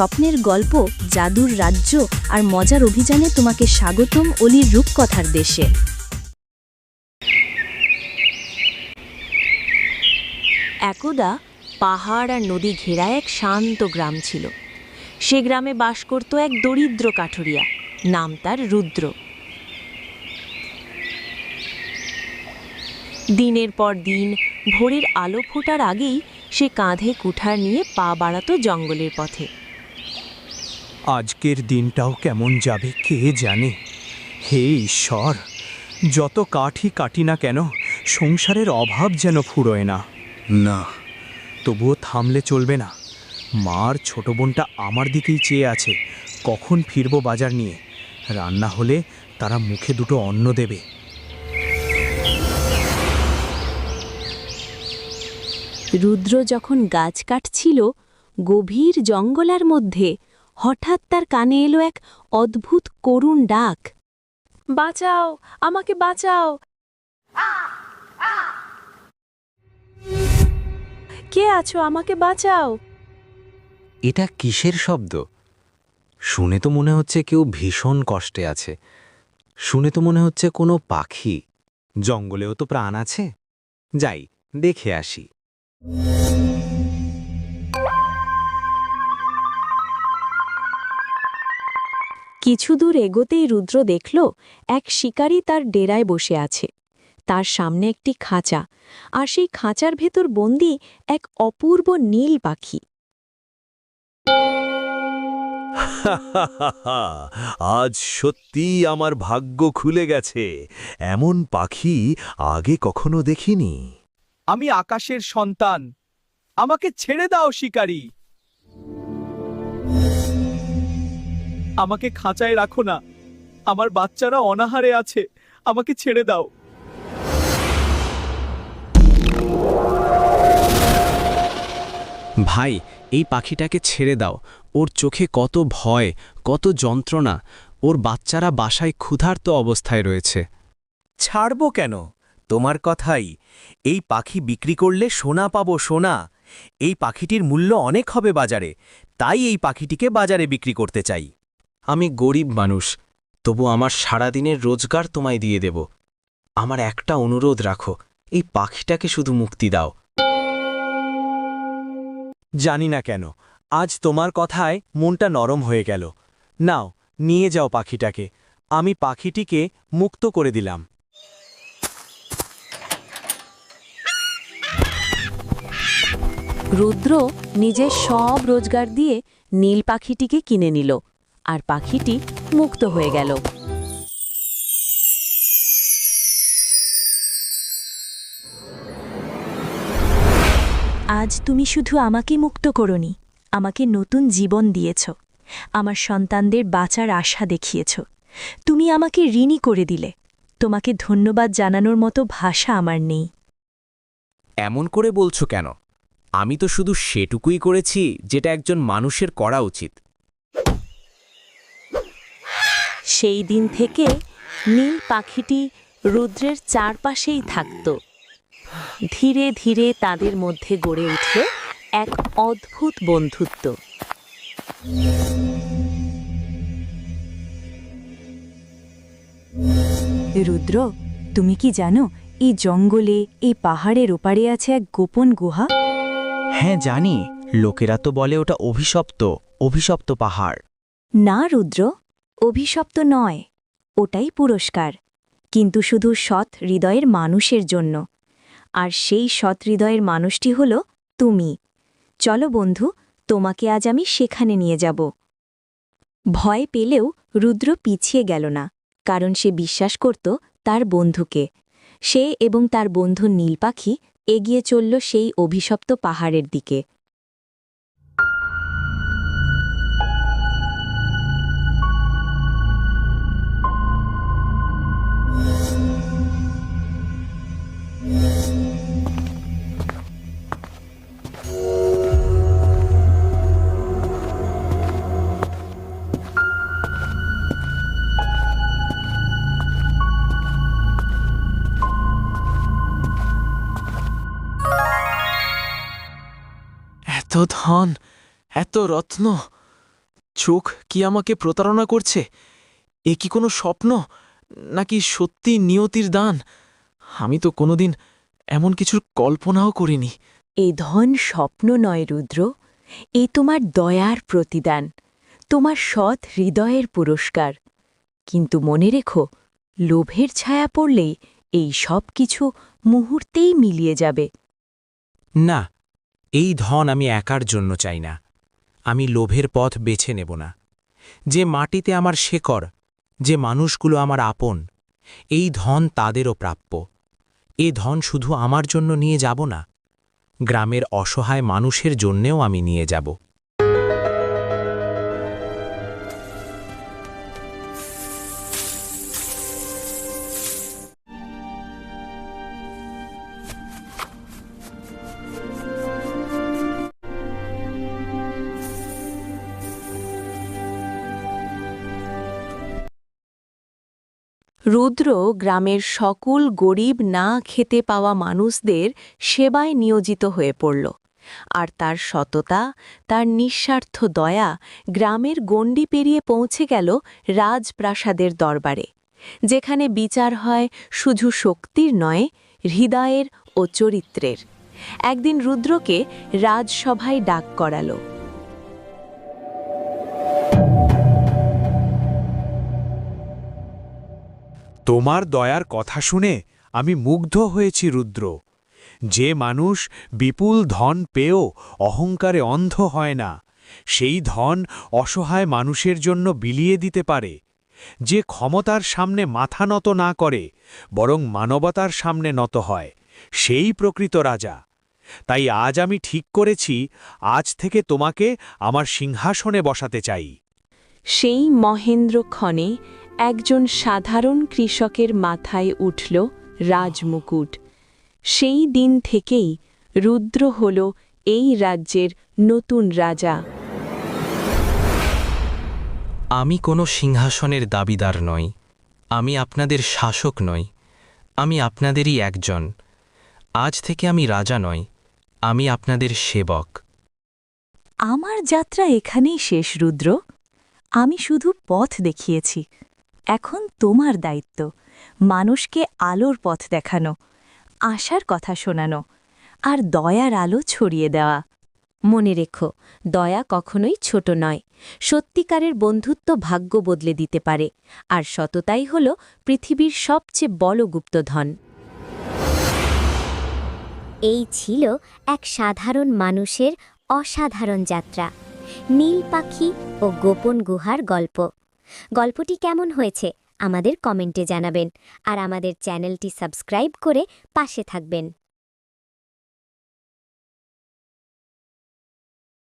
স্বপ্নের গল্প, জাদুর রাজ্য আর মজার অভিযানে তোমাকে স্বাগতম অলির রূপকথার দেশে। একদা পাহাড় আর নদী ঘেরা এক শান্ত গ্রাম ছিল। সে গ্রামে বাস করত এক দরিদ্র কাঠুরিয়া, নাম তার রুদ্র। দিনের পর দিন ভোরের আলো ফোটার আগেই সে কাঁধে কুঠার নিয়ে পা বাড়াতো জঙ্গলের পথে। আজকের দিনটাও কেমন যাবে কে জানে? হে ঈশ্বর যত কাঠই কাটি না কেন সংসারের অভাব যেন ফুরোয় না। না। তবুও থামলে চলবে না। মার ছোট বোনটা আমার দিকেই চেয়ে আছে কখন ফিরবো বাজার নিয়ে? রান্না হলে তারা মুখে দুটো অন্ন দেবে। রুদ্র যখন গাছ কাটছিল গভীর জঙ্গলার মধ্যে হঠাৎ তার কানে এলো এক অদ্ভুত করুণ ডাক। বাঁচাও আমাকে বাঁচাও। কে আছো? আমাকে বাঁচাও। এটা কিসের শব্দ? শুনে তো মনে হচ্ছে কেউ ভীষণ কষ্টে আছে। শুনে তো মনে হচ্ছে কোনো পাখি। জঙ্গলেও তো প্রাণ আছে। যাই দেখে আসি। কিছু দূর এগোতেই রুদ্র দেখল এক শিকারী তার ডেরায় বসে আছে। তার সামনে একটি খাঁচা আর সেই খাঁচার ভেতর বন্দি এক অপূর্ব নীল পাখি। আজ সত্যিই আমার ভাগ্য খুলে গেছে। এমন পাখি আগে কখনো দেখিনি। আমি আকাশের সন্তান। আমাকে ছেড়ে দাও শিকারি! আমাকে খাঁচায় রাখো না। আমার বাচ্চারা অনাহারে আছে। আমাকে ছেড়ে দাও। ভাই এই পাখিটাকে ছেড়ে দাও। ওর চোখে কত ভয় কত যন্ত্রণা। ওর বাচ্চারা বাসায় ক্ষুধার্ত অবস্থায় রয়েছে। ছাড়বো কেন? তোমার কথাই। এই পাখি বিক্রি করলে সোনা পাবো সোনা। এই পাখিটির মূল্য অনেক হবে বাজারে। তাই এই পাখিটিকে বাজারে বিক্রি করতে চাই। আমি গরিব মানুষ, তবু আমার সারাদিনের রোজগার তোমায় দিয়ে দেব। আমার একটা অনুরোধ রাখো, এই পাখিটাকে শুধু মুক্তি দাও। জানি না কেন, আজ তোমার কথায় মনটা নরম হয়ে গেল। নাও, নিয়ে যাও পাখিটাকে, আমি পাখিটিকে মুক্ত করে দিলাম। রুদ্র নিজের সব রোজগার দিয়ে নীল পাখিটিকে কিনে নিল। আর পাখিটি মুক্ত হয়ে গেল। আজ তুমি শুধু আমাকে মুক্ত করনি, আমাকে নতুন জীবন দিয়েছ, আমার সন্তানদের বাঁচার আশা দেখিয়েছ। তুমি আমাকে ঋণী করে দিলে, তোমাকে ধন্যবাদ জানানোর মতো ভাষা আমার নেই। এমন করে বলছো কেন? আমি তো শুধু সেটুকুই করেছি, যেটা একজন মানুষের করা উচিত। সেই দিন থেকে নীল পাখিটি রুদ্রের চারপাশেই থাকত। ধীরে ধীরে তাদের মধ্যে গড়ে উঠল এক অদ্ভুত বন্ধুত্ব। রুদ্র তুমি কি জানো এই জঙ্গলে এই পাহাড়ের ওপারে আছে এক গোপন গুহা? হ্যাঁ জানি। লোকেরা তো বলে ওটা অভিশপ্ত অভিশপ্ত পাহাড়। না রুদ্র। অভিশপ্ত নয়, ওটাই পুরস্কার। কিন্তু শুধু সৎ হৃদয়ের মানুষের জন্য। আর সেই সৎ হৃদয়ের মানুষটি হল তুমি। চলো বন্ধু, তোমাকে আজ আমি সেখানে নিয়ে যাব। ভয় পেলেও রুদ্র পিছিয়ে গেল না, কারণ সে বিশ্বাস করত তার বন্ধুকে। সে এবং তার বন্ধু নীল পাখি এগিয়ে চলল সেই অভিশপ্ত পাহাড়ের দিকে। এত ধন এত রত্ন। চোখ কি আমাকে প্রতারণা করছে? এ কি কোনো স্বপ্ন? নাকি সত্যি নিয়তির দান? আমি তো কোনোদিন এমন কিছুর কল্পনাও করিনি। এ ধন স্বপ্ন নয় রুদ্র। এ তোমার দয়ার প্রতিদান তোমার সৎ হৃদয়ের পুরস্কার। কিন্তু মনে রেখো লোভের ছায়া পড়লেই এই সব কিছু মুহূর্তেই মিলিয়ে যাবে। না এই ধন আমি একার জন্য চাই না। আমি লোভের পথ বেছে নেব না। যে মাটিতে আমার শেকড়, যে মানুষগুলো আমার আপন, এই ধন তাদেরও প্রাপ্য। এ ধন শুধু আমার জন্য নিয়ে যাব না, গ্রামের অসহায় মানুষের জন্যেও আমি নিয়ে যাব। রুদ্র গ্রামের সকল গরিব না খেতে পাওয়া মানুষদের সেবায় নিয়োজিত হয়ে পড়ল। আর তার সততা, তার নিঃস্বার্থ দয়া গ্রামের গণ্ডি পেরিয়ে পৌঁছে গেল রাজপ্রাসাদের দরবারে, যেখানে বিচার হয় শুধু শক্তির নয়, হৃদয়ের ও চরিত্রের। একদিন রুদ্রকে রাজসভায় ডাক করালো। তোমার দয়ার কথা শুনে আমি মুগ্ধ হয়েছি, রুদ্র। যে মানুষ বিপুল ধন পেয়েও অহংকারে অন্ধ হয় না, সেই ধন অসহায় মানুষের জন্য বিলিয়ে দিতে পারে। যে ক্ষমতার সামনে মাথা নত না করে, বরং মানবতার সামনে নত হয়, সেই প্রকৃত রাজা। তাই আজ আমি ঠিক করেছি, আজ থেকে তোমাকে আমার সিংহাসনে বসাতে চাই। সেই মহেন্দ্রক্ষণে একজন সাধারণ কৃষকের মাথায় উঠল রাজমুকুট। সেই দিন থেকেই রুদ্র হল এই রাজ্যের নতুন রাজা। আমি কোনো সিংহাসনের দাবিদার নই। আমি আপনাদের শাসক নই। আমি আপনাদেরই একজন। আজ থেকে আমি রাজা নই। আমি আপনাদের সেবক। আমার যাত্রা এখানেই শেষ রুদ্র। আমি শুধু পথ দেখিয়েছি। এখন তোমার দায়িত্ব, মানুষকে আলোর পথ দেখানো, আশার কথা শোনানো, আর দয়ার আলো ছড়িয়ে দেওয়া। মনে রেখো, দয়া কখনোই ছোট নয়, সত্যিকারের বন্ধুত্ব ভাগ্য বদলে দিতে পারে, আর সততাই হল পৃথিবীর সবচেয়ে বড় গুপ্তধন এই ছিল এক সাধারণ মানুষের অসাধারণ যাত্রা, নীল পাখি ও গোপন গুহার গল্প। গল্পটি কেমন হয়েছে আমাদের কমেন্টে জানাবেন আর আমাদের চ্যানেলটি সাবস্ক্রাইব করে পাশে থাকবেন।